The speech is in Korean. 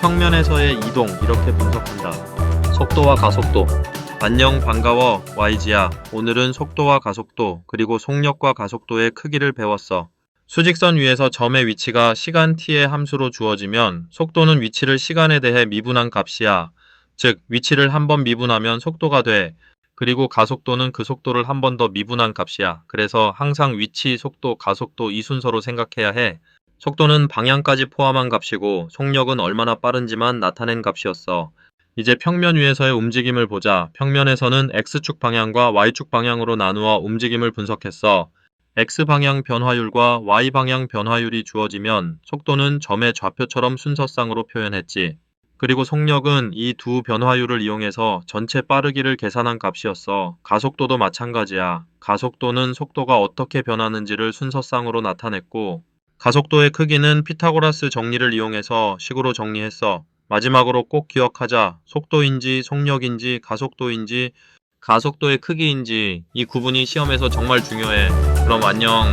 평면에서의 이동 이렇게 분석한다. 속도와 가속도. 안녕 반가워 YG야. 오늘은 속도와 가속도 그리고 속력과 가속도의 크기를 배웠어. 수직선 위에서 점의 위치가 시간 t의 함수로 주어지면 속도는 위치를 시간에 대해 미분한 값이야. 즉 위치를 한 번 미분하면 속도가 돼. 그리고 가속도는 그 속도를 한 번 더 미분한 값이야. 그래서 항상 위치, 속도, 가속도 이 순서로 생각해야 해. 속도는 방향까지 포함한 값이고 속력은 얼마나 빠른지만 나타낸 값이었어. 이제 평면 위에서의 움직임을 보자. 평면에서는 X축 방향과 Y축 방향으로 나누어 움직임을 분석했어. X방향 변화율과 Y방향 변화율이 주어지면 속도는 점의 좌표처럼 순서상으로 표현했지. 그리고 속력은 이 두 변화율을 이용해서 전체 빠르기를 계산한 값이었어. 가속도도 마찬가지야. 가속도는 속도가 어떻게 변하는지를 순서상으로 나타냈고, 가속도의 크기는 피타고라스 정리를 이용해서 식으로 정리했어. 마지막으로 꼭 기억하자. 속도인지 속력인지 가속도인지 가속도의 크기인지 이 구분이 시험에서 정말 중요해. 그럼 안녕.